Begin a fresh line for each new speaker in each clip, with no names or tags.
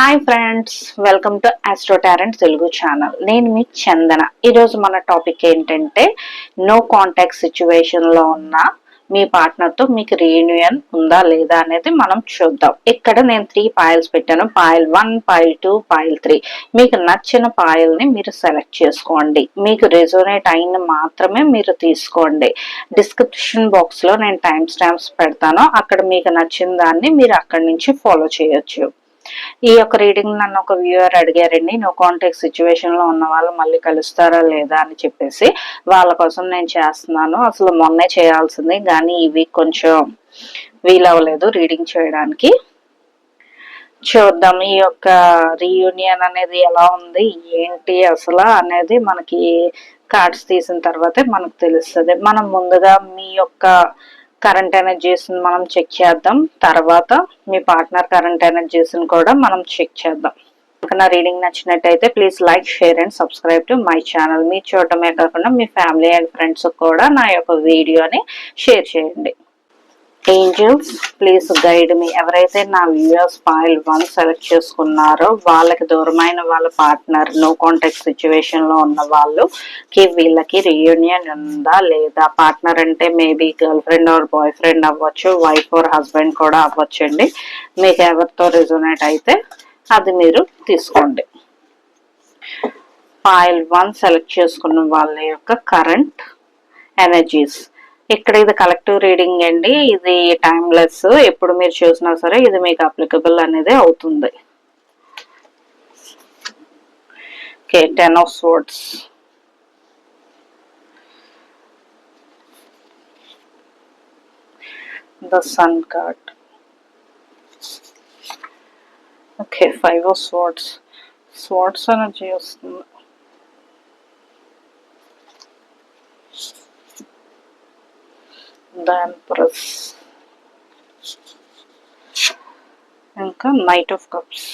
Hi friends welcome to Astro Torrent Telugu channel నేను మీ చందన. ఈరోజు మన టాపిక్ ఏంటంటే నో కాంటాక్ట్ సిచ్యువేషన్లో ఉన్న మీ పార్ట్నర్తో మీకు రీయూనియన్ ఉందా లేదా అనేది మనం చూద్దాం. ఇక్కడ నేను త్రీ పాయల్స్ పెట్టాను. Pile one pile two pile three మీకు నచ్చిన పాయల్ని మీరు సెలెక్ట్ చేసుకోండి. మీకు రెజోనేట్ అయిన మాత్రమే మీరు తీసుకోండి. డిస్క్రిప్షన్ బాక్స్లో నేను టైం స్టాంప్స్ పెడతాను. అక్కడ మీకు నచ్చిన దాన్ని మీరు అక్కడి నుంచి ఫాలో చేయొచ్చు. ఈ యొక్క రీడింగ్ నన్ను ఒక వ్యూవర్ అడిగారండి. నో కాంటాక్ట్ సిచ్యువేషన్లో ఉన్న వాళ్ళు మళ్ళీ కలుస్తారా లేదా? అని చెప్పేసి వాళ్ళ కోసం నేను చేస్తున్నాను. అసలు మొన్నే చేయాల్సింది కానీ ఈ వీక్ కొంచెం వీలవ్వలేదు రీడింగ్ చేయడానికి. చూద్దాం ఈ యొక్క రీయూనియన్ అనేది ఎలా ఉంది ఏంటి అసలు అనేది మనకి కార్డ్స్ తీసిన తర్వాతే మనకు తెలుస్తుంది. మనం ముందుగా మీ యొక్క కరెంట్ ఎనర్జీస్ని మనం చెక్ చేద్దాం. తర్వాత మీ పార్ట్నర్ కరెంట్ ఎనర్జీస్ని కూడా మనం చెక్ చేద్దాం. నా రీడింగ్ నచ్చినట్టయితే please like share and subscribe to my channel మీ చూడటమే కాకుండా మీ ఫ్యామిలీ అండ్ ఫ్రెండ్స్ కూడా నా యొక్క వీడియోని షేర్ చేయండి. ఏంజల్స్ ప్లీజ్ గైడ్ మీ ఎవరైతే నా వ్యూయర్స్ ఫైల్ వన్ సెలెక్ట్ చేసుకున్నారో వాళ్ళకి దూరమైన వాళ్ళ పార్ట్నర్ నో కాంటాక్ట్ సిచ్యువేషన్లో ఉన్న వాళ్ళుకి వీళ్ళకి రియూనియన్ ఉందా లేదా? పార్ట్నర్ అంటే maybe girlfriend or boyfriend అవ్వచ్చు వైఫ్ ఆర్ హస్బెండ్ కూడా అవ్వచ్చండి. మీకు ఎవరితో రిజోనేట్ అయితే అది మీరు తీసుకోండి. ఫైల్ వన్ సెలెక్ట్ చేసుకున్న వాళ్ళ యొక్క కరెంట్ ఎనర్జీస్ ఇక్కడ ఇది కలెక్టివ్ రీడింగ్ అండి. ఇది టైమ్లెస్ ఎప్పుడు మీరు చూసినా సరే ఇది మీకు అప్లికబుల్ అనేది అవుతుంది. Okay ten of swords the sun card okay five of swords swords energy వస్తుంది ద ఎంప్రెస్ ఇంకా నైట్ ఆఫ్ కప్స్.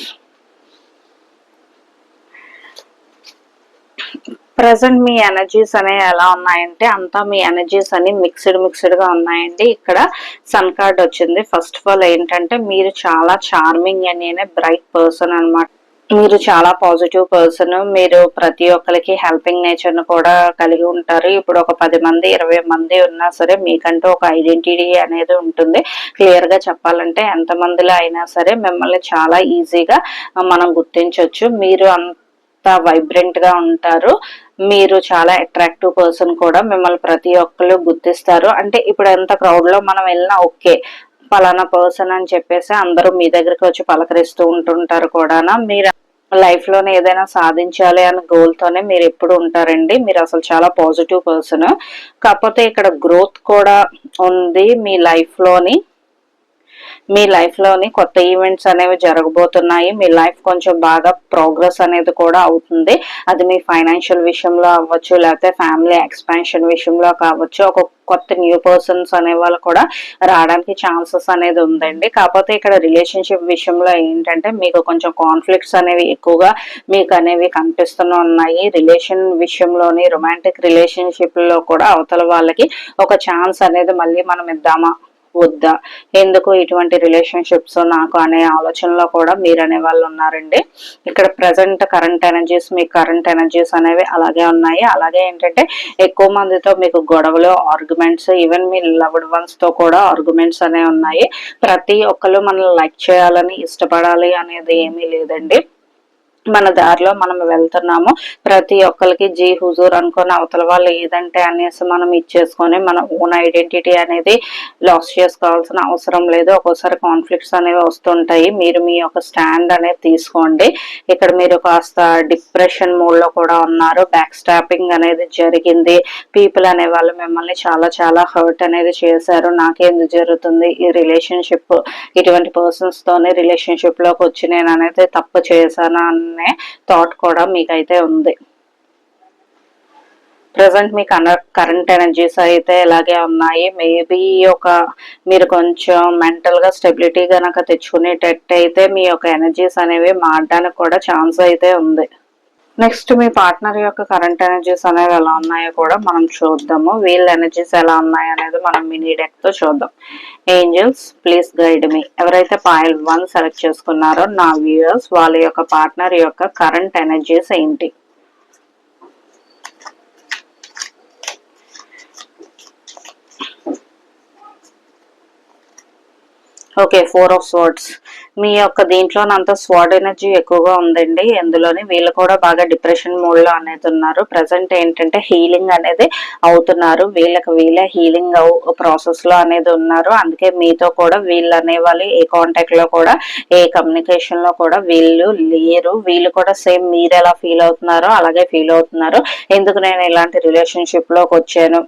ప్రజెంట్ మీ ఎనర్జీస్ అనేవి ఎలా ఉన్నాయంటే అంతా మీ ఎనర్జీస్ అని మిక్స్డ్ మిక్స్డ్గా ఉన్నాయండి. ఇక్కడ సన్ కార్డ్ వచ్చింది. ఫస్ట్ ఆఫ్ ఆల్ ఏంటంటే మీరు చాలా చార్మింగ్ అనే బ్రైట్ పర్సన్ అన్నమాట. మీరు చాలా పాజిటివ్ పర్సన్ మీరు ప్రతి ఒక్కరికి హెల్పింగ్ నేచర్ను కూడా కలిగి ఉంటారు. ఇప్పుడు ఒక పది మంది ఇరవై మంది ఉన్నా సరే మీకంటూ ఒక ఐడెంటిటీ అనేది ఉంటుంది. క్లియర్గా చెప్పాలంటే ఎంత మందిలో అయినా సరే మిమ్మల్ని చాలా ఈజీగా మనం గుర్తించవచ్చు మీరు అంత వైబ్రెంట్గా ఉంటారు. మీరు చాలా అట్రాక్టివ్ పర్సన్ కూడా మిమ్మల్ని ప్రతి ఒక్కరు గుర్తిస్తారు. అంటే ఇప్పుడు ఎంత క్రౌడ్లో మనం వెళ్ళినా ఓకే. పలానా పర్సన్ అని చెప్పేసి అందరూ మీ దగ్గరికి వచ్చి పలకరిస్తూ ఉంటుంటారు కూడానా. మీరు లైఫ్లోనే ఏదైనా సాధించాలి అనే గోల్తోనే మీరు ఎప్పుడు ఉంటారండి. మీరు అసలు చాలా పాజిటివ్ పర్సన్ కాకపోతే ఇక్కడ గ్రోత్ కూడా ఉంది మీ లైఫ్లోని. మీ లైఫ్లోని కొత్త ఈవెంట్స్ అనేవి జరగబోతున్నాయి. మీ లైఫ్ కొంచెం బాగా ప్రోగ్రెస్ అనేది కూడా అవుతుంది. అది మీ ఫైనాన్షియల్ విషయంలో అవ్వచ్చు లేకపోతే ఫ్యామిలీ ఎక్స్పాన్షన్ విషయంలో కావచ్చు. ఒక కొత్త న్యూ పర్సన్స్ అనే వాళ్ళు కూడా రావడానికి ఛాన్సెస్ అనేది ఉందండి. కాకపోతే ఇక్కడ రిలేషన్షిప్ విషయంలో ఏంటంటే మీకు కొంచెం కాన్ఫ్లిక్ట్స్ అనేవి ఎక్కువగా మీకు అనేవి కనిపిస్తూనే ఉన్నాయి. రిలేషన్ విషయంలోని రొమాంటిక్ రిలేషన్షిప్లో కూడా అవతల వాళ్ళకి ఒక ఛాన్స్ అనేది మళ్ళీ మనం ఇద్దామా? వద్దా? ఎందుకు ఇటువంటి రిలేషన్షిప్స్ నాకు అనే ఆలోచనలో కూడా మీరు అనే వాళ్ళు ఉన్నారండి. ఇక్కడ ప్రజెంట్ కరెంట్ ఎనర్జీస్ మీ కరెంట్ ఎనర్జీస్ అనేవి అలాగే ఉన్నాయి. అలాగే ఏంటంటే ఎక్కువ మందితో మీకు గొడవలు ఆర్గ్యుమెంట్స్ ఈవెన్ మీ లవ్డ్ వన్స్తో కూడా ఆర్గ్యుమెంట్స్ అనేవి ఉన్నాయి. ప్రతి ఒక్కరు మనల్ని లైక్ చేయాలని ఇష్టపడాలి అనేది ఏమీ లేదండి. మన దారిలో మనం వెళ్తున్నాము. ప్రతి ఒక్కరికి జీ హుజూర్ అనుకుని అవతల వాళ్ళు ఏదంటే అనేసి మనం ఇచ్చేసుకొని మన ఓన్ ఐడెంటిటీ అనేది లాస్ చేసుకోవాల్సిన అవసరం లేదు. ఒక్కోసారి కాన్ఫ్లిక్ట్స్ అనేవి వస్తుంటాయి. మీరు మీ యొక్క స్టాండ్ అనేది తీసుకోండి. ఇక్కడ మీరు కాస్త డిప్రెషన్ మూడ్లో కూడా ఉన్నారు. బ్యాక్ స్టాపింగ్ అనేది జరిగింది. పీపుల్ అనే వాళ్ళు మిమ్మల్ని చాలా చాలా హర్ట్ అనేది చేశారు. నాకేంది జరుగుతుంది? ఈ రిలేషన్షిప్ ఇటువంటి పర్సన్స్ తోనే వచ్చి నేను అనేది తప్పు చేశాను? అనే థాట్ కూడా మీకైతే ఉంది. ప్రజెంట్ మీ కరెంట్ ఎనర్జీస్ అయితే ఇలాగే ఉన్నాయి? మేబీ ఒక మీరు కొంచెం మెంటల్గా స్టెబిలిటీ స్టెబిలిటీ తెచ్చుకునేటట్టు తెచ్చుకునేటట్టయితే మీ యొక్క ఎనర్జీస్ అనేవి మారడానికి కూడా ఛాన్స్ అయితే ఉంది. నెక్స్ట్ మీ పార్ట్నర్ యొక్క కరెంట్ ఎనర్జీస్ అనేవి ఎలా ఉన్నాయో కూడా మనం చూద్దాము. వీళ్ళ ఎనర్జీస్ ఎలా ఉన్నాయి అనేది మనం మినీ డెక్తో చూద్దాం. ఏంజల్స్ ప్లీజ్ గైడ్ మీ ఎవరైతే పాయింట్ వన్ సెలెక్ట్ చేసుకున్నారో నా వ్యూయర్స్ వాళ్ళ యొక్క పార్ట్నర్ యొక్క కరెంట్ ఎనర్జీస్ ఏంటి? Okay four of swords. మీ యొక్క దీంట్లోనంత స్వాడ్ ఎనర్జీ ఎక్కువగా ఉందండి. ఎందులోని వీళ్ళు కూడా బాగా డిప్రెషన్ మూడ్లో అనేది ఉన్నారు. ప్రజెంట్ ఏంటంటే హీలింగ్ అనేది అవుతున్నారు. వీళ్ళకి వీళ్ళే హీలింగ్ ప్రాసెస్లో అనేది ఉన్నారు. అందుకే మీతో కూడా వీళ్ళు అనేవాళ్ళు ఏ కాంటాక్ట్లో కూడా ఏ కమ్యూనికేషన్లో కూడా వీళ్ళు లేరు. వీళ్ళు కూడా సేమ్ మీరు ఎలా ఫీల్ అవుతున్నారో అలాగే ఫీల్ అవుతున్నారు. ఎందుకు నేను ఇలాంటి రిలేషన్షిప్లోకి వచ్చాను?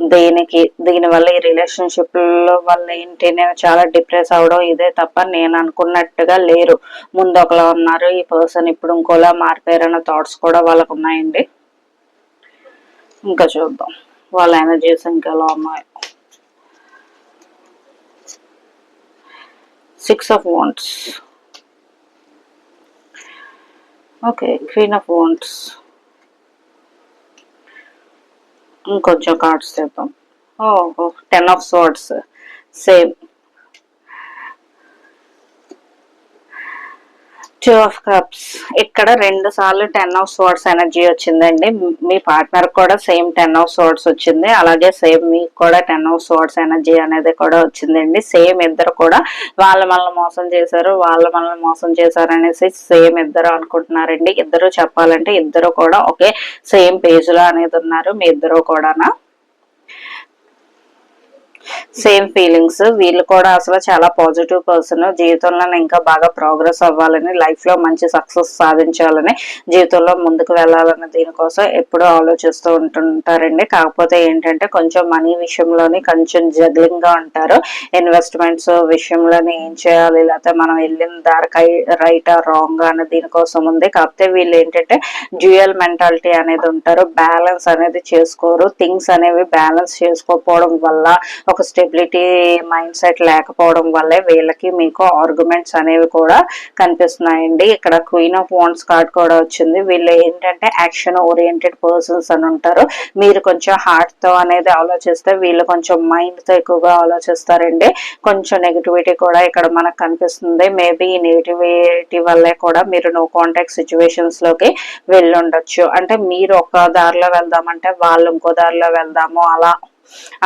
దేనికి దీని వల్ల ఈ రిలేషన్షిప్లో వల్ల ఏంటి? నేను చాలా డిప్రెస్ అవడం ఇదే తప్ప నేను అనుకున్నట్టుగా లేరు. ముందు ఒకలా ఉన్నారు. ఈ పర్సన్ ఇప్పుడు ఇంకోలా మారిపోయారన్న థాట్స్ కూడా వాళ్ళకు ఉన్నాయండి ఇంకా చూద్దాం. వాళ్ళ ఎనర్జీస్ ఇంకెలా ఉన్నాయి. Six of wands okay queen of wands ఇంకొంచెం కార్డ్స్ చేద్దాం ఓహో ten of swords same two of cups ఇక్కడ రెండు సార్లు టెన్ ఆఫ్ స్వర్డ్స్ ఎనర్జీ వచ్చిందండి. మీ పార్ట్నర్ కూడా సేమ్ టెన్ ఆఫ్ స్వర్డ్స్ వచ్చింది. అలాగే సేమ్ మీకు కూడా టెన్ ఆఫ్ స్వర్డ్స్ ఎనర్జీ అనేది కూడా వచ్చిందండి. సేమ్ ఇద్దరు కూడా వాళ్ళ మనల్ని మోసం చేశారు వాళ్ళ మనల్ని మోసం చేశారు అనేసి సేమ్ ఇద్దరు అనుకుంటున్నారండి. ఇద్దరు చెప్పాలంటే ఇద్దరు కూడా ఒకే సేమ్ పేజ్లో అనేది ఉన్నారు. మీ ఇద్దరు కూడానా? Same feelings. వీళ్ళు కూడా అసలు చాలా పాజిటివ్ పర్సన్. జీవితంలో ఇంకా బాగా ప్రోగ్రెస్ అవ్వాలని లైఫ్లో మంచి సక్సెస్ సాధించాలని జీవితంలో ముందుకు వెళ్ళాలని దీనికోసం ఎప్పుడూ ఆలోచిస్తూ ఉంటుంటారండి. కాకపోతే ఏంటంటే కొంచెం మనీ విషయంలోని కొంచెం జగ్లింగ్గా ఉంటారు. ఇన్వెస్ట్మెంట్స్ విషయంలోని ఏం చేయాలి లేకపోతే మనం వెళ్ళిన దారికై రైట్ రాంగ్ అనేది దీనికోసం ఉంది. కాకపోతే వీళ్ళు ఏంటంటే డ్యూయల్ మెంటాలిటీ అనేది ఉంటారు. బ్యాలెన్స్ అనేది చేసుకోరు. థింగ్స్ అనేవి బ్యాలెన్స్ చేసుకోకపోవడం వల్ల ఒక స్టెబిలిటీ మైండ్ సెట్ లేకపోవడం వల్లే వీళ్ళకి మీకు ఆర్గ్యుమెంట్స్ అనేవి కూడా కనిపిస్తున్నాయండి. ఇక్కడ క్వీన్ ఆఫ్ వాన్స్ కార్డ్ కూడా వచ్చింది. వీళ్ళు ఏంటంటే యాక్షన్ ఓరియంటెడ్ పర్సన్స్ అని ఉంటారు. మీరు కొంచెం హార్ట్తో అనేది ఆలోచిస్తే వీళ్ళు కొంచెం మైండ్తో ఎక్కువగా ఆలోచిస్తారండి. కొంచెం నెగిటివిటీ కూడా ఇక్కడ మనకు కనిపిస్తుంది. మేబీ ఈ నెగిటివిటీ వల్లే కూడా మీరు నో కాంటాక్ట్ సిచ్యువేషన్స్లోకి వెళ్ళుండొచ్చు. అంటే మీరు ఒక దారిలో వెళ్దామంటే వాళ్ళు ఇంకో దారిలో వెళ్దాము. అలా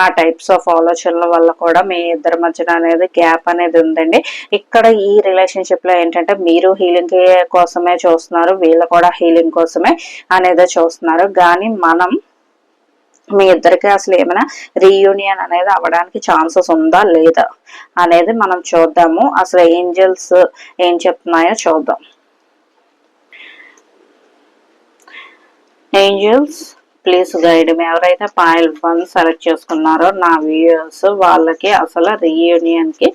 ఆ టైప్స్ ఆఫ్ ఆలోచనల వల్ల కూడా మీ ఇద్దరి మధ్యన అనేది గ్యాప్ అనేది ఉందండి. ఇక్కడ ఈ రిలేషన్షిప్లో ఏంటంటే మీరు హీలింగ్ కోసమే చూస్తున్నారు వీళ్ళు కూడా హీలింగ్ కోసమే అనేది చూస్తున్నారు. కానీ మనం మీ ఇద్దరికి అసలు ఏమైనా రీయూనియన్ అనేది అవ్వడానికి ఛాన్సెస్ ఉందా లేదా అనేది మనం చూద్దాము. అసలు ఏంజల్స్ ఏం చెప్తున్నాయో చూద్దాం. ఏంజల్స్ ప్లీజ్ గైడ్ ఎవరైతే పాయల్ ఫండ్ సెలెక్ట్ చేసుకున్నారో నా వ్యూయర్స్ వాళ్ళకి అసలు రీయూనియన్కి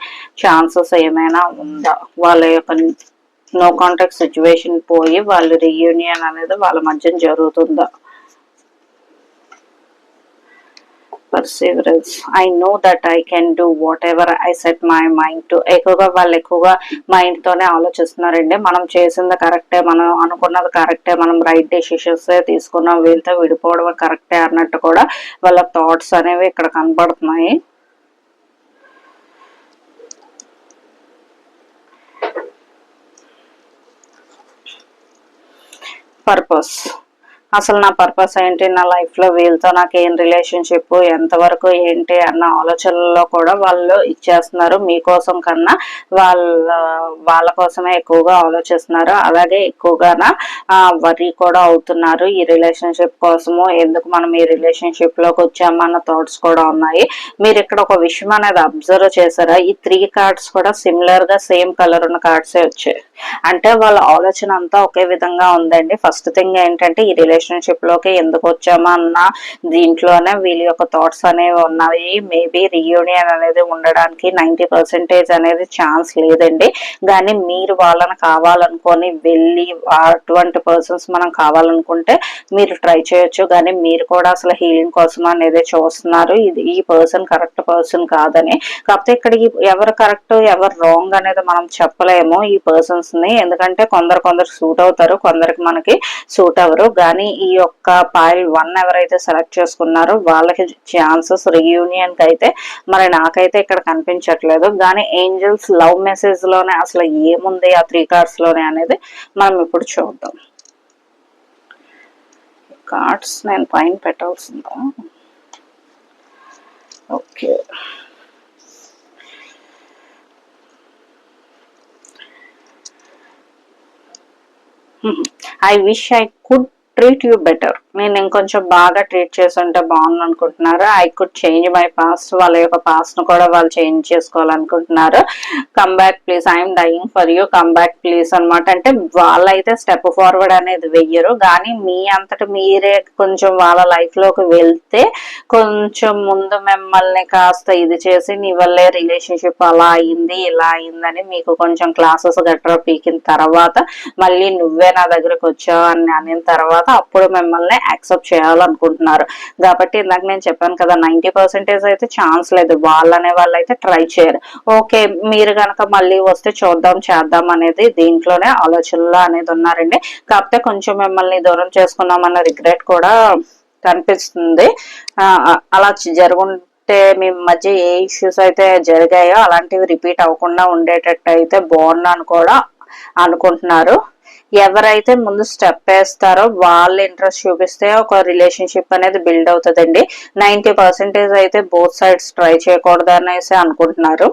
ఛాన్సెస్ ఏమైనా ఉందా? వాళ్ళ యొక్క నో కాంటాక్ట్ సిచ్యువేషన్ పోయి వాళ్ళు రీయూనియన్ అనేది వాళ్ళ మధ్య జరుగుతుందా? Perseverance I know that I can do whatever I set my mind to ఎక్కువగా వాళ్ళు ఎక్కువగా మైండ్ తోనే ఆలోచిస్తున్నారండి. మనం చేసింది కరెక్టే మనం అనుకున్నది కరెక్టే మనం రైట్ డెసిషన్స్ తీసుకున్నాం వీళ్ళతో విడిపోవడం కరెక్టే అన్నట్టు కూడా వాళ్ళ థాట్స్ అనేవి ఇక్కడ కనబడుతున్నాయి. పర్పస్ అసలు నా పర్పస్ ఏంటి? నా లైఫ్లో వీళ్ళతో నాకు ఏం రిలేషన్షిప్ ఎంతవరకు ఏంటి? అన్న ఆలోచనల్లో కూడా వాళ్ళు ఇచ్చేస్తున్నారు. మీకోసం కన్నా వాళ్ళ వాళ్ళ కోసమే ఎక్కువగా ఆలోచిస్తున్నారు. అలాగే ఎక్కువగా వరి కూడా అవుతున్నారు. ఈ రిలేషన్షిప్ కోసము ఎందుకు మనం ఈ రిలేషన్షిప్లోకి వచ్చామన్న థాట్స్ కూడా ఉన్నాయి. మీరు ఇక్కడ ఒక విషయం అనేది అబ్జర్వ్ చేశారా? ఈ త్రీ కార్డ్స్ కూడా సిమిలర్గా సేమ్ కలర్ ఉన్న కార్డ్సే వచ్చాయి. అంటే వాళ్ళ ఆలోచన అంతా ఒకే విధంగా ఉందండి. ఫస్ట్ థింగ్ ఏంటంటే ఈ రిలేషన్ రిలేషన్షిప్లోకి ఎందుకు వచ్చామా అన్న దీంట్లోనే వీళ్ళ యొక్క థాట్స్ అనేవి ఉన్నాయి. మేబీ రియూనియన్ అనేది ఉండడానికి నైన్టీ పర్సెంటేజ్ అనేది ఛాన్స్ లేదండి. కానీ మీరు వాళ్ళని కావాలనుకొని వెళ్ళి అటువంటి పర్సన్స్ మనం కావాలనుకుంటే మీరు ట్రై చేయొచ్చు. కానీ మీరు కూడా అసలు హీలింగ్ కోసం అనేది చూస్తున్నారు. ఇది ఈ పర్సన్ కరెక్ట్ పర్సన్ కాదని. కాకపోతే ఇక్కడ ఎవరు కరెక్ట్ ఎవరు రాంగ్ అనేది మనం చెప్పలేము ఈ పర్సన్స్ని. ఎందుకంటే కొందరు కొందరు సూట్ అవుతారు కొందరికి మనకి సూట్ అవ్వరు. కానీ ఈ యొక్క పాయిల్ వన్ ఎవరైతే సెలెక్ట్ చేసుకున్నారో. వాళ్ళకి ఛాన్సెస్ రియూనియన్ అయితే మరి నాకైతే ఇక్కడ కనిపించట్లేదు. కానీ ఏంజల్స్ లవ్ మెసేజ్లోనే అసలు ఏముంది ఆ త్రీ కార్డ్స్లోనే అనేది మనం ఇప్పుడు చూద్దాం. కార్డ్స్ నేను పైన పెట్టాల్సిందా? Okay. I wish I could treat you better నేను ఇంకొంచెం బాగా ట్రీట్ చేసి ఉంటే బాగుంది అనుకుంటున్నారు I could change my past వాళ్ళ యొక్క పాస్ట్ను కూడా వాళ్ళు change చేసుకోవాలనుకుంటున్నారు. Come back please I'm dying for you come back please అనమాట అంటే వాళ్ళైతే స్టెప్ ఫార్వర్డ్ అనేది వెయ్యరు. కానీ మీ అంతట మీరే కొంచెం వాళ్ళ లైఫ్లోకి వెళ్తే కొంచెం ముందు మిమ్మల్ని కాస్త ఇది చేసి నీ వల్లే రిలేషన్షిప్ అలా అయింది ఇలా అయిందని మీకు కొంచెం క్లాసెస్ గట్రా పీకిన తర్వాత మళ్ళీ నువ్వే నా దగ్గరకు వచ్చావు అని అనిన తర్వాత అప్పుడు మిమ్మల్ని యాక్సెప్ట్ చేయాలనుకుంటున్నారు. కాబట్టి ఇందాక నేను చెప్పాను కదా నైన్టీ పర్సెంటేజ్ అయితే ఛాన్స్ లేదు. వాళ్ళనే వాళ్ళు అయితే ట్రై చేయరు. ఓకే మీరు కనుక మళ్ళీ వస్తే చూద్దాం చేద్దాం అనేది దీంట్లోనే ఆలోచనలో అనేది ఉన్నారండి. కాకపోతే కొంచెం మిమ్మల్ని దూరం చేసుకున్నామన్న రిగ్రెట్ కూడా కనిపిస్తుంది. అలా జరుగుంటే మీ మధ్య ఏ ఇష్యూస్ అయితే జరిగాయో అలాంటివి రిపీట్ అవ్వకుండా ఉండేటట్టు అయితే బాగున్నాను కూడా అనుకుంటున్నారు. ఎవరైతే ముందు స్టెప్ వేస్తారో వాళ్ళు ఇంట్రెస్ట్ చూపిస్తే ఒక రిలేషన్షిప్ అనేది బిల్డ్ అవుతుందండి. నైన్టీ పర్సెంటేజ్ అయితే బోత్ సైడ్స్ ట్రై చేయకూడదు అనేసి అనుకుంటున్నారు.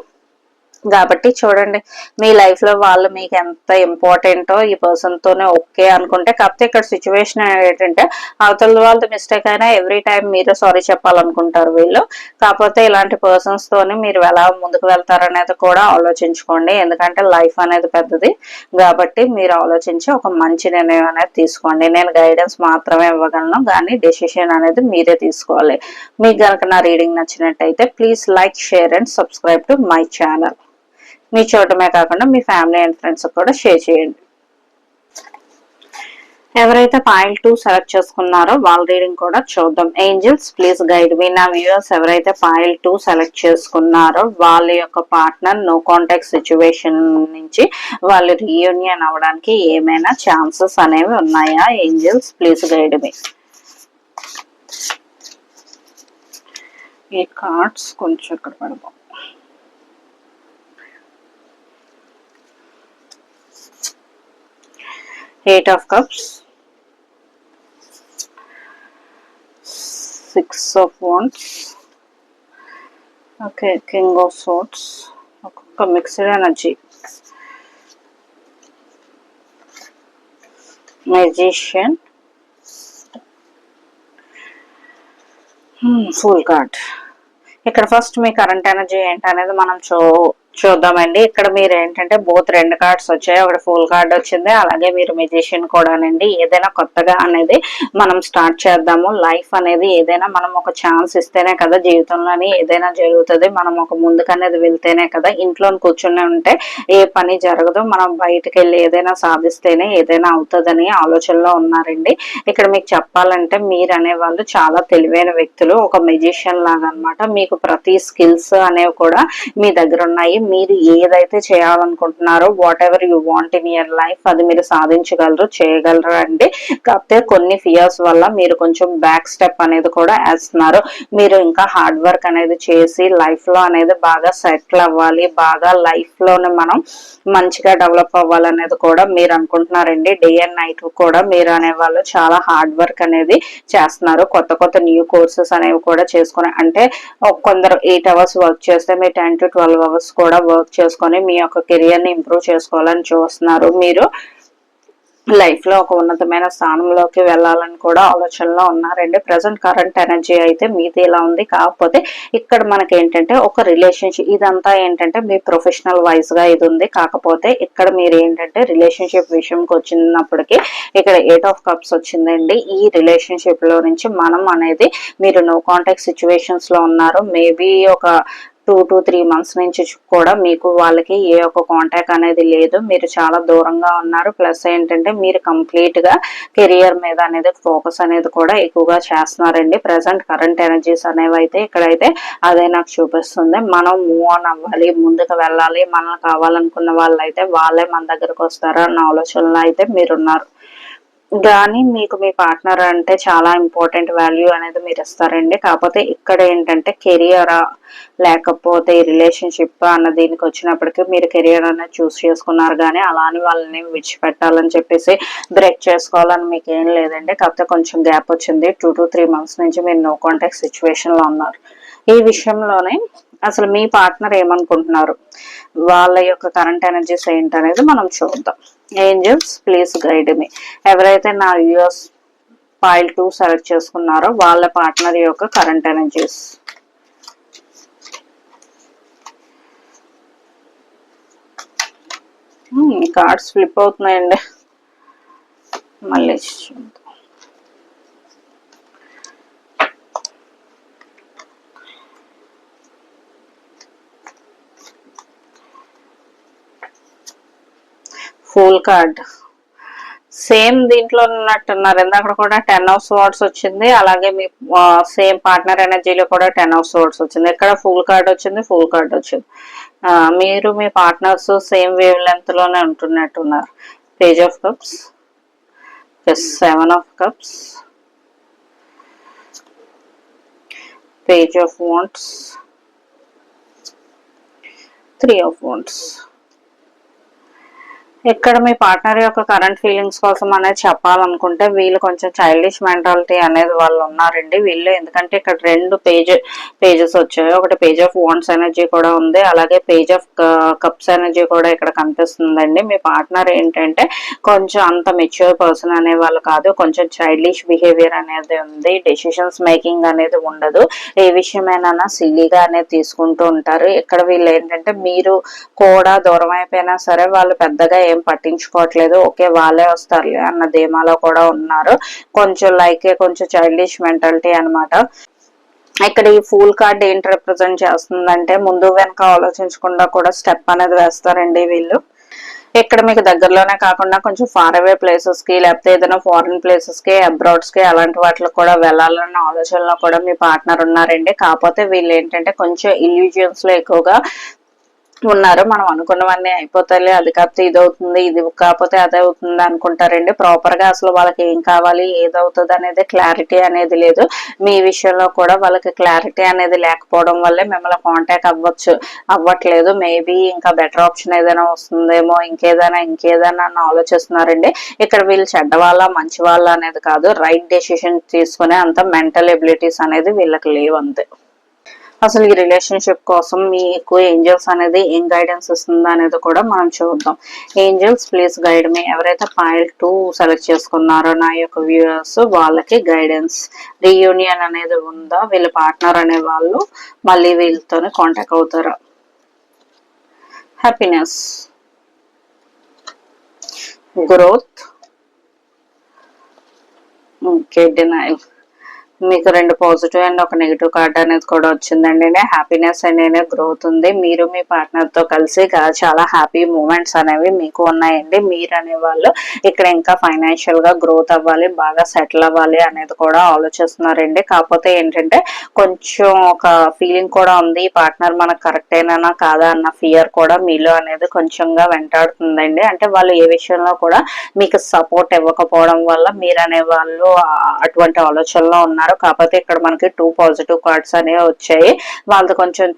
కాబట్టి చూడండి మీ లైఫ్లో వాళ్ళు మీకు ఎంత ఇంపార్టెంటో ఈ పర్సన్ తోనే ఓకే అనుకుంటే కాకపోతే ఇక్కడ సిచ్యువేషన్ ఏంటంటే అవతల వాళ్ళతో మిస్టేక్ అయినా ఎవ్రీ టైం మీరు సారీ చెప్పాలనుకుంటారు వీళ్ళు. కాకపోతే ఇలాంటి పర్సన్స్ తోని మీరు ఎలా ముందుకు వెళ్తారనేది కూడా ఆలోచించుకోండి. ఎందుకంటే లైఫ్ అనేది పెద్దది. కాబట్టి మీరు ఆలోచించి ఒక మంచి నిర్ణయం అనేది తీసుకోండి. నేను గైడెన్స్ మాత్రమే ఇవ్వగలను కానీ డెసిషన్ అనేది మీరే తీసుకోవాలి. మీకు కనుక నా రీడింగ్ నచ్చినట్టయితే please like share and subscribe to my channel మీ చూడటమే కాకుండా మీ ఫ్యామిలీ అండ్ ఫ్రెండ్స్ కూడా షేర్ చేయండి. ఎవరైతే పాయింట్ టూ సెలెక్ట్ చేసుకున్నారో వాళ్ళ రీడింగ్ కూడా చూద్దాం. ఏంజల్స్ ప్లీజ్ గైడ్ మీ నా వ్యూవర్స్ ఎవరైతే పాయిల్ టూ సెలెక్ట్ చేసుకున్నారో వాళ్ళ యొక్క పార్ట్నర్ నో కాంటాక్ట్ సిచ్యువేషన్ నుంచి వాళ్ళు రీయూనియన్ అవడానికి ఏమైనా ఛాన్సెస్ అనేవి ఉన్నాయా? ఏంజల్స్ ప్లీజ్ గైడ్ మీ ఈ కార్డ్స్ కొంచెం ఇక్కడ పెడదాం. Eight of cups six of wands okay king of swords ఒక్కొక్క mixed energy magician full card ఇక్కడ ఫస్ట్ మీ కరెంట్ ఎనర్జీ ఏంటనేది మనం చూ చూద్దామండి. ఇక్కడ మీరు ఏంటంటే బోత్ రెండు కార్డ్స్ వచ్చాయి. ఒకటి ఫుల్ కార్డ్ వచ్చింది. అలాగే మీరు మెజిషియన్ కూడానండి. ఏదైనా కొత్తగా అనేది మనం స్టార్ట్ చేద్దాము. లైఫ్ అనేది ఏదైనా మనం ఒక ఛాన్స్ ఇస్తేనే కదా జీవితంలోని ఏదైనా జరుగుతుంది. మనం ఒక ముందుకు అనేది వెళ్తేనే కదా ఇంట్లో కూర్చుని ఉంటే ఏ పని జరగదు. మనం బయటకు వెళ్ళి ఏదైనా సాధిస్తేనే ఏదైనా అవుతుందని ఆలోచనలో ఉన్నారండి. ఇక్కడ మీకు చెప్పాలంటే మీరు అనేవాళ్ళు చాలా తెలివైన వ్యక్తులు. ఒక మెజిషియన్ లాగా అనమాట మీకు ప్రతి స్కిల్స్ అనేవి కూడా మీ దగ్గర ఉన్నాయి. మీరు ఏదైతే చేయాలనుకుంటున్నారో whatever you want in your life అది మీరు సాధించగలరు చేయగలరు అండి. కాకపోతే కొన్ని ఫియర్స్ వల్ల మీరు కొంచెం బ్యాక్ స్టెప్ అనేది కూడా వేస్తున్నారు. మీరు ఇంకా హార్డ్ వర్క్ అనేది చేసి లైఫ్లో అనేది బాగా సెటిల్ అవ్వాలి బాగా లైఫ్లోనే మనం మంచిగా డెవలప్ అవ్వాలనేది కూడా మీరు అనుకుంటున్నారండి. డే అండ్ నైట్ కూడా మీరు అనేవాళ్ళు చాలా హార్డ్ వర్క్ అనేది చేస్తున్నారు. కొత్త కొత్త న్యూ కోర్సెస్ అనేవి కూడా చేసుకుని అంటే కొందరు ఎయిట్ అవర్స్ వర్క్ చేస్తే మీరు టెన్ టు ట్వెల్వ్ అవర్స్ కూడా వర్క్ చేసుకొని మీ యొక్క కెరియర్ని ఇంప్రూవ్ చేసుకోవాలని చూస్తున్నారు. మీరు లైఫ్లో ఒక ఉన్నతమైన స్థానంలోకి వెళ్ళాలని కూడా ఆలోచనలో ఉన్నారండి. ప్రజెంట్ కరెంట్ ఎనర్జీ అయితే మీది ఇలా ఉంది. కాకపోతే ఇక్కడ మనకి ఏంటంటే ఒక రిలేషన్షిప్ ఇదంతా ఏంటంటే మీ ప్రొఫెషనల్ వైజ్గా ఇది ఉంది. కాకపోతే ఇక్కడ మీరు ఏంటంటే రిలేషన్షిప్ విషయంకి వచ్చినప్పటికీ ఇక్కడ ఎయిట్ ఆఫ్ కప్స్ వచ్చిందండి. ఈ రిలేషన్షిప్లో నుంచి మనం అనేది మీరు నో కాంటాక్ట్ సిచ్యువేషన్స్లో ఉన్నారు. మేబీ ఒక టూ టు త్రీ మంత్స్ నుంచి కూడా మీకు వాళ్ళకి ఏ ఒక్క కాంటాక్ట్ అనేది లేదు. మీరు చాలా దూరంగా ఉన్నారు. ప్లస్ ఏంటంటే మీరు కంప్లీట్గా కెరియర్ మీద అనేది ఫోకస్ అనేది కూడా ఎక్కువగా చేస్తున్నారండి. ప్రజెంట్ కరెంట్ ఎనర్జీస్ అనేవి అయితే ఇక్కడైతే అదే నాకు చూపిస్తుంది. మనం మూవ్ ఆన్ అవ్వాలి ముందుకు వెళ్ళాలి. మనల్ని కావాలనుకున్న వాళ్ళు అయితే వాళ్ళే మన దగ్గరకు వస్తారు అన్న ఆలోచనలో అయితే మీరున్నారు. కానీ మీకు మీ పార్ట్నర్ అంటే చాలా ఇంపార్టెంట్ వాల్యూ అనేది మీరు ఇస్తారండి. కాకపోతే ఇక్కడ ఏంటంటే కెరియరా లేకపోతే రిలేషన్షిప్ అన్న దీనికి వచ్చినప్పటికీ మీరు కెరియర్ అనేది చూస్ చేసుకున్నారు కానీ అలానే వాళ్ళని విడిచిపెట్టాలని చెప్పేసి బ్రేక్ చేసుకోవాలని మీకు ఏం లేదండి. కాకపోతే కొంచెం గ్యాప్ వచ్చింది. టూ టు త్రీ మంత్స్ నుంచి మీరు నో కాంటాక్ట్ సిచ్యువేషన్లో ఉన్నారు. ఈ విషయంలోనే అసలు మీ పార్ట్నర్ ఏమనుకుంటున్నారు? వాళ్ళ యొక్క కరెంట్ ఎనర్జీస్ అనేది మనం చూద్దాం. Angels please guide me. ఎవరైతే నా యూఎస్ ఫైల్ టూ సెలెక్ట్ చేసుకున్నారో వాళ్ళ పార్ట్నర్ యొక్క కరెంట్ ఎనర్జీస్. కార్డ్స్ ఫ్లిప్ అవుతున్నాయండి. మళ్ళీ చూద్దాం. ఫుల్ కార్డ్ సేమ్ దీంట్లో ఉన్నట్టున్నారు. ఇందాక కూడా టెన్ ఆఫ్ స్వార్డ్స్ వచ్చింది. అలాగే మీ సేమ్ పార్ట్నర్ ఎనర్జీలో కూడా టెన్ ఆఫ్ స్వార్డ్స్ వచ్చింది. ఇక్కడ ఫుల్ కార్డ్ వచ్చింది ఫుల్ కార్డ్ వచ్చింది. మీరు మీ పార్ట్నర్స్ సేమ్ వేవ్ లెంత్లోనే ఉంటున్నట్టున్నారు. Page of cups seven of cups page of wands three of wands ఇక్కడ మీ పార్ట్నర్ యొక్క కరెంట్ ఫీలింగ్స్ కోసం అనేది చెప్పాలనుకుంటే వీళ్ళు కొంచెం చైల్డిష్ మెంటాలిటీ అనేది వాళ్ళు ఉన్నారండి. వీళ్ళు ఎందుకంటే ఇక్కడ రెండు పేజ్ పేజెస్ వచ్చాయి. ఒకటి పేజ్ ఆఫ్ వాన్స్ ఎనర్జీ కూడా ఉంది. అలాగే పేజ్ ఆఫ్ కప్స్ ఎనర్జీ కూడా ఇక్కడ కనిపిస్తుందండి. మీ పార్ట్నర్ ఏంటంటే కొంచెం అంత మెచ్యూర్ పర్సన్ అనే వాళ్ళు కాదు. కొంచెం చైల్డిష్ బిహేవియర్ అనేది ఉంది. డెసిషన్స్ మేకింగ్ అనేది ఉండదు. ఏ విషయమైనా సిల్లీగా అనేది తీసుకుంటూ ఉంటారు. ఇక్కడ వీళ్ళు ఏంటంటే మీరు కూడా దూరం అయిపోయినా సరే వాళ్ళు పెద్దగా పట్టించుకోవట్లేదు. ఓకే వాళ్ళే వస్తారులే అన్న ధీమాలో కూడా ఉన్నారు. కొంచెం లైక్ కొంచెం చైల్డిష్ మెంటాలిటీ అనమాట ఇక్కడ ఈ ఫూల్ కార్డ్ ఏంటి రిప్రజెంట్ చేస్తుందంటే ముందు వెనక ఆలోచించకుండా కూడా స్టెప్ అనేది వేస్తారండి వీళ్ళు. ఇక్కడ మీకు దగ్గరలోనే కాకుండా కొంచెం ఫార్ అవే ప్లేసెస్కి లేకపోతే ఏదైనా ఫారిన్ ప్లేసెస్కి అబ్రాడ్స్కి అలాంటి వాటికి కూడా వెళ్ళాలన్న ఆలోచనలో కూడా మీ పార్ట్నర్ ఉన్నారండి. కాకపోతే వీళ్ళు ఏంటంటే కొంచెం ఇల్యూజియన్స్లో ఎక్కువగా ఉన్నారు మనం అనుకున్నవన్నీ అయిపోతాయి అది కాకపోతే ఇది అవుతుంది ఇది కాకపోతే అదే అవుతుంది అనుకుంటారండి. ప్రాపర్గా అసలు వాళ్ళకి ఏం కావాలి ఏదవుతుంది అనేది క్లారిటీ అనేది లేదు. మీ విషయంలో కూడా వాళ్ళకి క్లారిటీ అనేది లేకపోవడం వల్లే మిమ్మల్ని కాంటాక్ట్ అవ్వచ్చు. అవ్వట్లేదు. మేబీ ఇంకా బెటర్ ఆప్షన్ ఏదైనా వస్తుందేమో ఇంకేదైనా ఇంకేదైనా అని ఆలోచిస్తున్నారండి. ఇక్కడ వీళ్ళు చెడ్డ వాళ్ళ మంచి వాళ్ళ అనేది కాదు. రైట్ డెసిషన్ తీసుకునే అంత మెంటల్ ఎబిలిటీస్ అనేది వీళ్ళకి లేవు అంతే అసలు ఈ రిలేషన్షిప్ కోసం మీకు ఏంజల్స్ అనేది ఏం గైడెన్స్ ఇస్తుందా అనేది కూడా మనం చూద్దాం. ఏంజల్స్ ప్లీజ్ గైడ్ మీ ఎవరైతే పాయింట్ టూ సెలెక్ట్ చేసుకున్నారో నా యొక్క వ్యూవర్స్ వాళ్ళకి గైడెన్స్ రీయూనియన్ అనేది ఉందా? వీళ్ళ పార్ట్నర్ అనే వాళ్ళు మళ్ళీ వీళ్ళతోనే కాంటాక్ట్ అవుతారు? హ్యాపీనెస్ గ్రోత్ ఓకే డినైల్ మీకు రెండు పాజిటివ్ అండ్ ఒక నెగిటివ్ కార్డ్ అనేది కూడా వచ్చిందండి. హ్యాపీనెస్ అనేది గ్రోత్ ఉంది. మీరు మీ పార్ట్నర్తో కలిసి చాలా హ్యాపీ మూమెంట్స్ అనేవి మీకు ఉన్నాయండి. మీరు అనేవాళ్ళు ఇక్కడ ఇంకా ఫైనాన్షియల్గా గ్రోత్ అవ్వాలి బాగా సెటిల్ అవ్వాలి అనేది కూడా ఆలోచిస్తున్నారండి. కాకపోతే ఏంటంటే కొంచెం ఒక ఫీలింగ్ కూడా ఉంది. ఈ పార్ట్నర్ మనకు కరెక్ట్ కాదా అన్న ఫియర్ కూడా మీలో అనేది కొంచెంగా వెంటాడుతుందండి. అంటే వాళ్ళు ఏ విషయంలో కూడా మీకు సపోర్ట్ ఇవ్వకపోవడం వల్ల మీరు అనేవాళ్ళు అటువంటి ఆలోచనలో ఉన్నారు. ఉన్నారు కాకపోతే ఇక్కడ మనకి టూ పాజిటివ్ కార్డ్స్ అనేవి వచ్చాయి. వాళ్ళది కొంచెం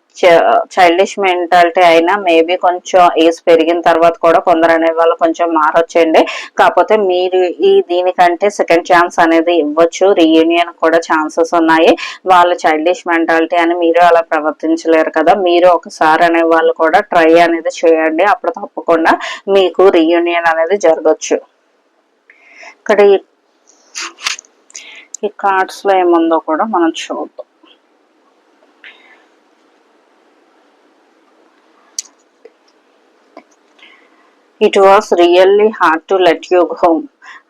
చైల్డిష్ మెంటాలిటీ అయినా మేబీ కొంచెం ఏజ్ పెరిగిన తర్వాత కూడా కొందరు అనే వాళ్ళు కొంచెం మారొచ్చండి. కాకపోతే మీరు ఈ దీనికంటే సెకండ్ ఛాన్స్ అనేది ఇవ్వచ్చు. రీయూనియన్ కూడా ఛాన్సెస్ ఉన్నాయి. వాళ్ళ చైల్డిష్ మెంటాలిటీ అని మీరు అలా ప్రవర్తించలేరు కదా. మీరు ఒకసారి అనే వాళ్ళు కూడా ట్రై అనేది చేయండి. అప్పుడు తప్పకుండా మీకు రీయూనియన్ అనేది జరగచ్చు. ఇక్కడ ఈ- కార్డ్స్లో కార్డ్స్లో ఏముందో కూడా మనం చూద్దాం. It was really hard to let you home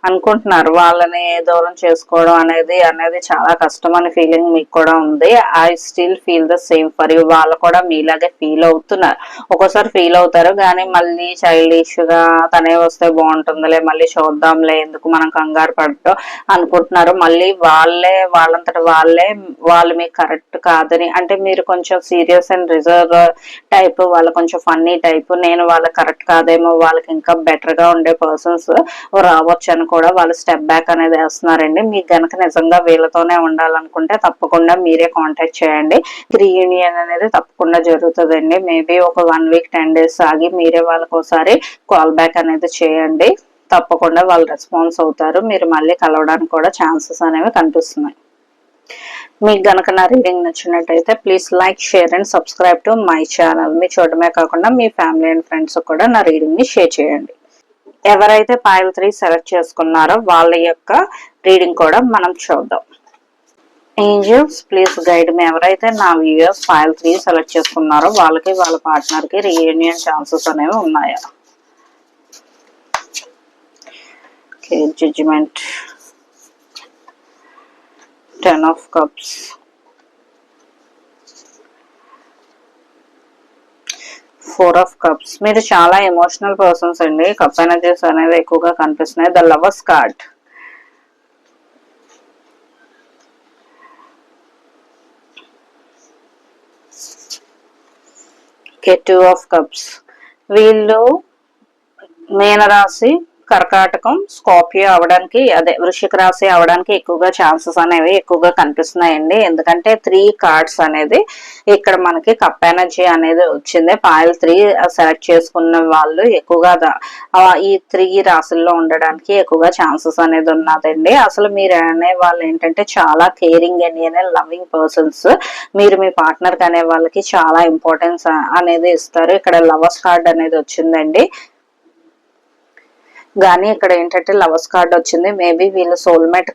అనుకుంటున్నారు. వాళ్ళని దూరం చేసుకోవడం అనేది అనేది చాలా కష్టం అనే ఫీలింగ్ మీకు కూడా ఉంది. I still feel the same for you వాళ్ళు కూడా మీలాగే ఫీల్ అవుతున్నారు. ఒక్కోసారి ఫీల్ అవుతారు కానీ మళ్ళీ చైల్డ్గా తనే వస్తే బాగుంటుందిలే మళ్ళీ చూద్దాంలే ఎందుకు మనం కంగారు పడటం అనుకుంటున్నారు. మళ్ళీ వాళ్ళే వాళ్ళంతట వాళ్ళే వాళ్ళు మీకు కరెక్ట్ కాదని అంటే మీరు కొంచెం సీరియస్ అండ్ రిజర్వ్ టైప్ వాళ్ళు కొంచెం ఫన్నీ టైప్ నేను వాళ్ళకి కరెక్ట్ కాదేమో వాళ్ళకి ఇంకా బెటర్గా ఉండే పర్సన్స్ రావచ్చు కూడా వాళ్ళు స్టెప్ బ్యాక్ అనేది వేస్తున్నారండి. మీకు గనక నిజంగా వీళ్ళతోనే ఉండాలనుకుంటే తప్పకుండా మీరే కాంటాక్ట్ చేయండి. రీయూనియన్ అనేది తప్పకుండా జరుగుతుందండి. మేబీ ఒక వన్ వీక్ టెన్ డేస్ ఆగి మీరే వాళ్ళకి ఒకసారి కాల్ బ్యాక్ అనేది చేయండి. తప్పకుండా వాళ్ళు రెస్పాన్స్ అవుతారు. మీరు మళ్ళీ కలవడానికి కూడా ఛాన్సెస్ అనేవి కనిపిస్తున్నాయి. మీకు గనక నా రీడింగ్ నచ్చినట్టయితే please like share and subscribe to my channel మీ చూడమే కాకుండా మీ ఫ్యామిలీ అండ్ ఫ్రెండ్స్ కూడా నా రీడింగ్ని షేర్ చేయండి. ఎవరైతే పాయల్ త్రీ సెలెక్ట్ చేసుకున్నారో వాళ్ళ యొక్క రీడింగ్ కూడా మనం చూద్దాం. Angels please guide me. ఎవరైతే నా వ్యూయర్స్ ఫైల్ త్రీ సెలెక్ట్ చేసుకున్నారో వాళ్ళకి వాళ్ళ పార్ట్నర్కి రీయూనియన్ ఛాన్సెస్ అనేవి ఉన్నాయా? Okay judgement. Ten of cups. Four of cups. మీరు చాలా ఎమోషనల్ పర్సన్స్ అండి. కప్ ఎనర్జీస్ అనేది ఎక్కువగా కనిపిస్తున్నాయి. The lovers card. K two of cups. వీళ్ళు మీనరాశి కర్కాటకం స్కార్పియో అవడానికి అదే వృషిక రాశి అవడానికి ఎక్కువగా ఛాన్సెస్ అనేవి ఎక్కువగా కనిపిస్తున్నాయండి. ఎందుకంటే త్రీ కార్డ్స్ అనేది ఇక్కడ మనకి కప్ ఎనర్జీ అనేది వచ్చింది. పాయల్ త్రీ సెలెక్ట్ చేసుకున్న వాళ్ళు ఎక్కువగా ఈ త్రీ రాశుల్లో ఉండడానికి ఎక్కువగా ఛాన్సెస్ అనేది ఉన్నదండి. అసలు మీరు అనే వాళ్ళు ఏంటంటే చాలా కేరింగ్ అండ్ లవింగ్ పర్సన్స్ మీరు మీ పార్ట్నర్ అనే వాళ్ళకి చాలా ఇంపార్టెన్స్ అనేది ఇస్తారు. ఇక్కడ లవర్స్ కార్డ్ అనేది వచ్చిందండి. కానీ ఇక్కడ ఏంటంటే లవర్స్ కార్డ్ వచ్చింది. మేబీ వీళ్ళు సోల్మేట్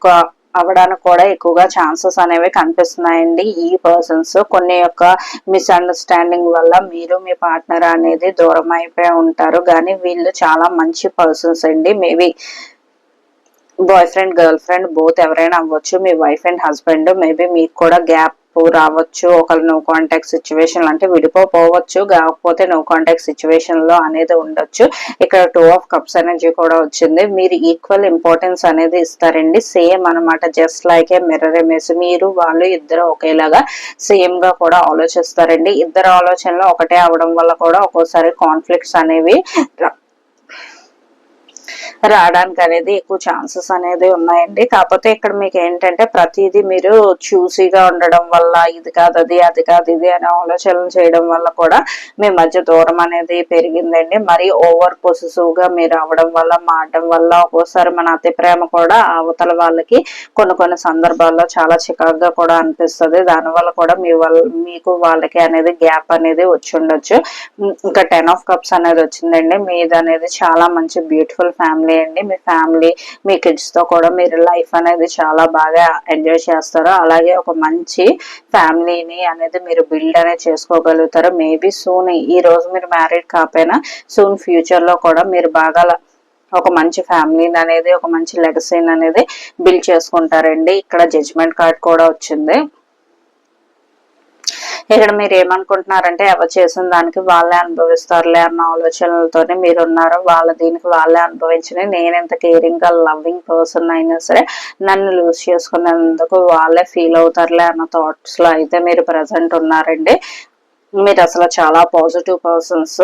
అవ్వడానికి కూడా ఎక్కువగా ఛాన్సెస్ అనేవి కనిపిస్తున్నాయండి ఈ పర్సన్స్. కొన్ని యొక్క మిస్అండర్స్టాండింగ్ వల్ల మీరు మీ పార్ట్నర్ అనేది దూరం అయిపోయి ఉంటారు. కానీ వీళ్ళు చాలా మంచి పర్సన్స్ అండి. Maybe boyfriend girlfriend both ఎవరైనా అవ్వచ్చు. మీ వైఫ్ అండ్ హస్బెండ్ మేబీ మీకు కూడా గ్యాప్ రావచ్చు ఒకళ్ళు నో కాంటాక్ట్ సిచ్యువేషన్ అంటే విడిపోవచ్చు కాకపోతే నో కాంటాక్ట్ సిచ్యువేషన్లో అనేది ఉండొచ్చు. ఇక్కడ టూ ఆఫ్ కప్స్ ఎనర్జీ కూడా వచ్చింది. మీరు ఈక్వల్ ఇంపార్టెన్స్ అనేది ఇస్తారండి. సేమ్ అన్నమాట. Just like a mirror image మీరు వాళ్ళు ఇద్దరు ఒకేలాగా సేమ్గా కూడా ఆలోచిస్తారండి. ఇద్దరు ఆలోచనలు ఒకటే అవడం వల్ల కూడా ఒక్కోసారి కాన్ఫ్లిక్ట్స్ అనేవి రావడానికి అనేది ఎక్కువ ఛాన్సెస్ అనేది ఉన్నాయండి. కాకపోతే ఇక్కడ మీకు ఏంటంటే ప్రతిదీ మీరు చూసీగా ఉండడం వల్ల ఇది కాదు అది అది కాదు ఇది అనే ఆలోచనలు చేయడం వల్ల కూడా మీ మధ్య దూరం అనేది పెరిగిందండి. మరి ఓవర్ పొసెసివ్గా మీరు అవడం వల్ల మాడడం వల్ల ఒక్కోసారి మన అతి ప్రేమ కూడా అవతల వాళ్ళకి కొన్ని కొన్ని సందర్భాల్లో చాలా చికాకుగా కూడా అనిపిస్తుంది. దానివల్ల కూడా మీ వల్ల మీకు వాళ్ళకి అనేది గ్యాప్ అనేది వచ్చి ఉండొచ్చు. ఇంకా టెన్ ఆఫ్ కప్స్ అనేది వచ్చిందండి. మీది అనేది చాలా మంచి బ్యూటిఫుల్ ఫ్యామిలీ అండి. మీ ఫ్యామిలీ మీ కిడ్స్తో కూడా మీరు లైఫ్ అనేది చాలా బాగా ఎంజాయ్ చేస్తారు అలాగే ఒక మంచి ఫ్యామిలీని అనేది మీరు బిల్డ్ అనేది చేసుకోగలుగుతారు మేబీ సూన్ ఈ రోజు మీరు మ్యారీడ్ కాకపోయినా సూన్ ఫ్యూచర్లో కూడా మీరు బాగా ఒక మంచి ఫ్యామిలీని అనేది ఒక మంచి లెగసీని అనేది బిల్డ్ చేసుకుంటారండి. ఇక్కడ జడ్జ్మెంట్ కార్డ్ కూడా వచ్చింది. ఇక్కడ మీరు ఏమనుకుంటున్నారంటే ఎవరు చేసిన దానికి వాళ్ళే అనుభవిస్తారులే అన్న ఆలోచనలతోనే మీరు ఉన్నారు వాళ్ళ దీనికి వాళ్ళే అనుభవించిన నేను ఎంత కేరింగ్గా లవ్వింగ్ పర్సన్ అయినా సరే నన్ను లూజ్ చేసుకున్నందుకు వాళ్ళే ఫీల్ అవుతారులే అన్న థాట్స్లో అయితే మీరు ప్రజెంట్ ఉన్నారండి. మీరు అసలు చాలా పాజిటివ్ పర్సన్స్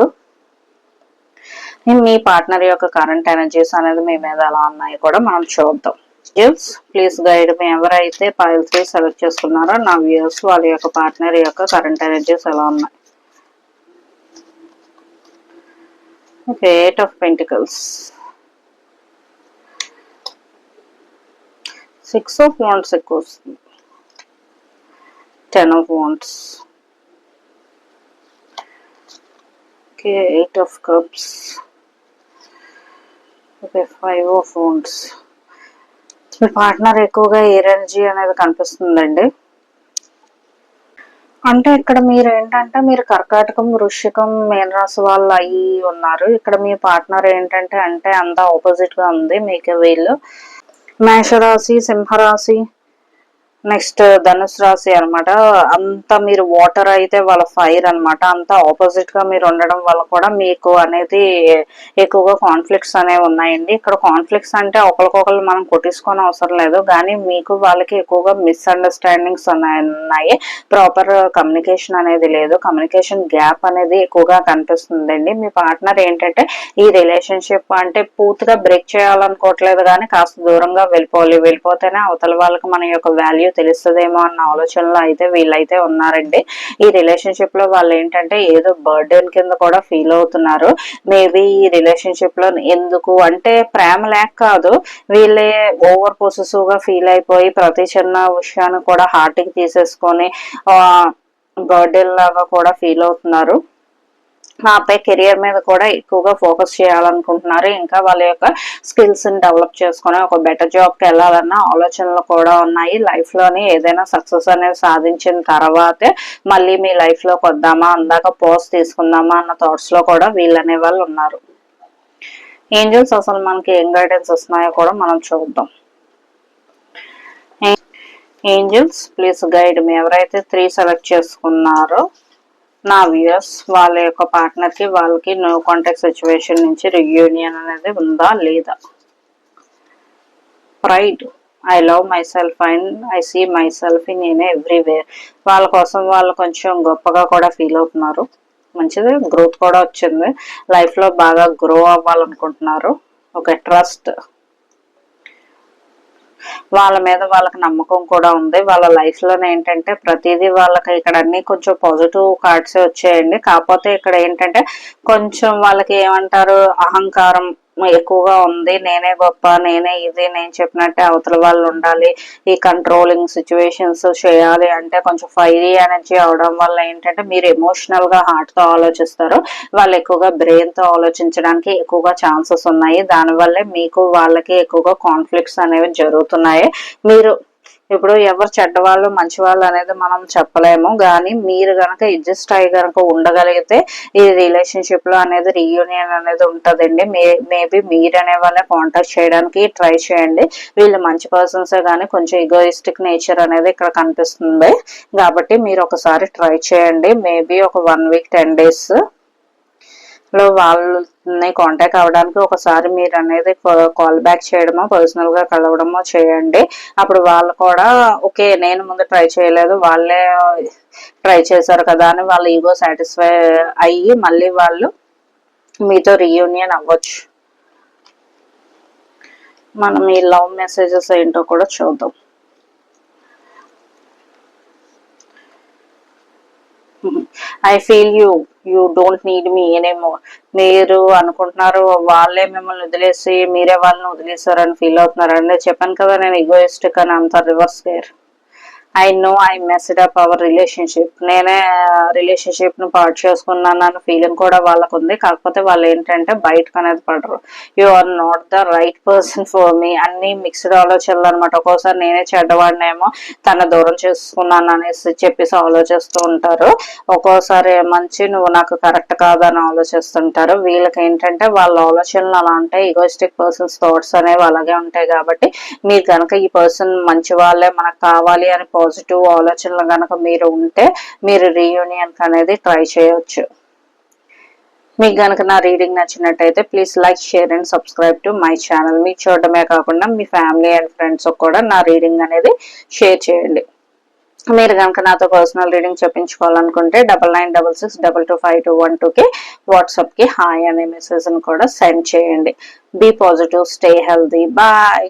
మీ పార్ట్నర్ యొక్క కరెంట్ ఎనర్జీస్ అనేది మీ మీద ఎలా ఉన్నాయి కూడా మనం చూద్దాం. గివ్స్ ప్లీజ్ గైడ్ మీ ఎవరైతే పైల్ త్రీ సెలెక్ట్ చేసుకున్నారో నా వ్యూస్ వాళ్ళ యొక్క పార్ట్నర్ యొక్క కరెంట్ ఎనర్జీస్ ఎలా ఉన్నాయి. Okay eight of pentacles. Six of wands ఎక్కువ వస్తుంది. Ten of wands okay eight of cups. Okay five of wands me partner ఎక్కువగా ఎనర్జీ అనేది కనిపిస్తుందండి? అంటే ఇక్కడ మీరు ఏంటంటే మీరు కర్కాటకం వృషికం మీనరాశి వాళ్ళు అయి ఉన్నారు. ఇక్కడ మీ పార్ట్నర్ ఏంటంటే అంటే అంతా ఆపోజిట్గా ఉంది మీకు వీళ్ళు. మేషరాశి సింహరాశి నెక్స్ట్ ధనుసు రాశి అనమాట అంత మీరు వాటర్ అయితే వాళ్ళ ఫైర్ అనమాట అంత ఆపోజిట్గా మీరు ఉండడం వల్ల కూడా మీకు అనేది ఎక్కువగా కాన్ఫ్లిక్ట్స్ అనేవి ఉన్నాయండి. ఇక్కడ కాన్ఫ్లిక్ట్స్ అంటే ఒకరికొకరు మనం కొట్టించుకోని అవసరం లేదు. కానీ మీకు వాళ్ళకి ఎక్కువగా మిస్అండర్స్టాండింగ్స్ ఉన్నాయి ప్రాపర్ కమ్యూనికేషన్ అనేది లేదు. కమ్యూనికేషన్ గ్యాప్ అనేది ఎక్కువగా కనిపిస్తుందండి. మీ పార్ట్నర్ ఏంటంటే ఈ రిలేషన్షిప్ అంటే పూర్తిగా బ్రేక్ చేయాలనుకోవట్లేదు కానీ కాస్త దూరంగా వెళ్ళిపోవాలి. వెళ్ళిపోతేనే అవతల వాళ్ళకి మన యొక్క వాల్యూ తెలుస్తుందేమో అన్న ఆలోచనలో అయితే వీళ్ళైతే ఉన్నారండి. ఈ రిలేషన్షిప్లో వాళ్ళు ఏంటంటే ఏదో బర్డెన్ కింద కూడా ఫీల్ అవుతున్నారు. మేబీ ఈ రిలేషన్షిప్లో ఎందుకు? అంటే ప్రేమ లేక కాదు వీళ్ళే ఓవర్ పొసెసివ్గా ఫీల్ అయిపోయి ప్రతి చిన్న విషయాన్ని కూడా హార్ట్కి తీసేసుకొని బర్డెన్ లాగా కూడా ఫీల్ అవుతున్నారు. ఆపై కెరియర్ మీద కూడా ఎక్కువగా ఫోకస్ చేయాలనుకుంటున్నారు. ఇంకా వాళ్ళ యొక్క స్కిల్స్ని డెవలప్ చేసుకుని ఒక బెటర్ జాబ్కి వెళ్ళాలన్న ఆలోచనలు కూడా ఉన్నాయి. లైఫ్లోని ఏదైనా సక్సెస్ అనేది సాధించిన తర్వాతే మళ్ళీ మీ లైఫ్లోకి వద్దామా? అందాక పోస్ తీసుకుందామా? అన్న థాట్స్లో కూడా వీళ్ళు అనే వాళ్ళు ఉన్నారు. ఏంజల్స్ అసలు మనకి ఏం గైడెన్స్ వస్తున్నాయో కూడా మనం చూద్దాం. ఏంజల్స్ ప్లీజ్ గైడ్ మీ ఎవరైతే త్రీ సెలెక్ట్ చేసుకున్నారో నా వ్యూయర్స్ వాళ్ళ యొక్క పార్ట్నర్కి వాళ్ళకి నో కాంటాక్ట్ సిచ్యువేషన్ నుంచి రియూనియన్ అనేది ఉందా లేదా? Pride I love myself and I see myself in నేనే ఎవ్రీవేర్ వాళ్ళ కోసం వాళ్ళు కొంచెం గొప్పగా కూడా ఫీల్ అవుతున్నారు. మంచిది గ్రోత్ కూడా వచ్చింది. లైఫ్లో బాగా గ్రో అవ్వాలనుకుంటున్నారు. ఒక ట్రస్ట్ వాళ్ళ మీద వాళ్ళకి నమ్మకం కూడా ఉంది. వాళ్ళ లైఫ్లో ఏంటంటే ప్రతిదీ వాళ్ళకి ఇక్కడ అన్ని కొంచెం పాజిటివ్ కార్డ్స్ వచ్చాయండి. కాకపోతే ఇక్కడ ఏంటంటే కొంచెం వాళ్ళకి ఏమంటారు అహంకారం ఎక్కువగా ఉంది. నేనే గొప్ప నేనే ఇది నేను చెప్పినట్టే అవతల వాళ్ళు ఉండాలి. ఈ కంట్రోలింగ్ సిచ్యువేషన్స్ చేయాలి అంటే కొంచెం ఫైరీ ఎనర్జీ అవడం వల్ల ఏంటంటే మీరు ఎమోషనల్గా హార్ట్తో ఆలోచిస్తారు. వాళ్ళు ఎక్కువగా బ్రెయిన్తో ఆలోచించడానికి ఎక్కువగా ఛాన్సెస్ ఉన్నాయి. దానివల్లే మీకు వాళ్ళకి ఎక్కువగా కాన్ఫ్లిక్ట్స్ అనేవి జరుగుతున్నాయి. మీరు ఇప్పుడు ఎవరు చెడ్డవాళ్ళు మంచి వాళ్ళు అనేది మనం చెప్పలేము. కానీ మీరు గనక అడ్జస్ట్ అయ్యి గనక ఉండగలిగితే ఈ రిలేషన్షిప్లో అనేది రీయూనియన్ అనేది ఉంటదండి. మే మేబీ మీరు అనే వాళ్ళని కాంటాక్ట్ చేయడానికి ట్రై చేయండి. వీళ్ళు మంచి పర్సన్స్ కానీ కొంచెం ఇగోయిస్టిక్ నేచర్ అనేది ఇక్కడ కనిపిస్తుంది. కాబట్టి మీరు ఒకసారి ట్రై చేయండి. మేబీ ఒక వన్ వీక్ టెన్ డేస్ లో వాళ్ళని కాంటాక్ట్ అవ్వడానికి ఒకసారి మీరు అనేది కాల్ బ్యాక్ చేయడమో పర్సనల్గా కలవడమో చేయండి. అప్పుడు వాళ్ళు కూడా ఓకే నేను ముందు ట్రై చేయలేదు వాళ్ళే ట్రై చేశారు కదా అని వాళ్ళ ఈగో సాటిస్ఫై అయ్యి మళ్ళీ వాళ్ళు మీతో రీయూనియన్ అవ్వచ్చు. మనం ఈ లవ్ మెసేజెస్ ఏంటో కూడా చూద్దాం. I feel you you don't need me ఏనేమో మీరు అనుకుంటున్నారు వాళ్ళే మిమ్మల్ని వదిలేసి మీరే వాళ్ళని వదిలేసారని ఫీల్ అవుతున్నారు అంటే చెప్పాను కదా నేను ఈగోయిస్టిక్ అని అంత reverse care I know I messed up our relationship నేనే రిలేషన్షిప్ను పార్ట్ చేసుకున్నాను అన్న ఫీలింగ్ కూడా వాళ్ళకు ఉంది కాకపోతే వాళ్ళు ఏంటంటే బయటకు అనేది పడరు. You are not the right person for me అన్ని మిక్స్డ్ ఆలోచనలు అనమాట ఒక్కోసారి నేనే చెడ్డవాడినేమో తన దూరం చేసుకున్నాను అనేసి చెప్పేసి ఆలోచిస్తూ ఉంటారు. ఒక్కోసారి మంచి నువ్వు నాకు కరెక్ట్ కాదని ఆలోచిస్తుంటారు. వీళ్ళకి ఏంటంటే వాళ్ళ ఆలోచనలు అలా ఉంటాయి. ఈగోయిస్టిక్ పర్సన్స్ థాట్స్ అనేవి అలాగే ఉంటాయి కాబట్టి మీరు కనుక ఈ పర్సన్ మంచి వాళ్ళే మనకు కావాలి అని పాజిటివ్ ఆలోచనలు కనుక మీరు ఉంటే మీరు రీయూనియన్ అనేది ట్రై చేయొచ్చు. మీకు కనుక నా రీడింగ్ నచ్చినట్టయితే please like share and subscribe to my channel మీ చూడటమే కాకుండా మీ ఫ్యామిలీ అండ్ ఫ్రెండ్స్ కూడా నా రీడింగ్ అనేది షేర్ చేయండి. మీరు కనుక నాతో personal reading చెప్పించుకోవాలనుకుంటే double nine double six double two five two one టూకి వాట్సాప్కి హాయ్ అనే మెసేజ్ని కూడా సెండ్ చేయండి. Be positive stay healthy bye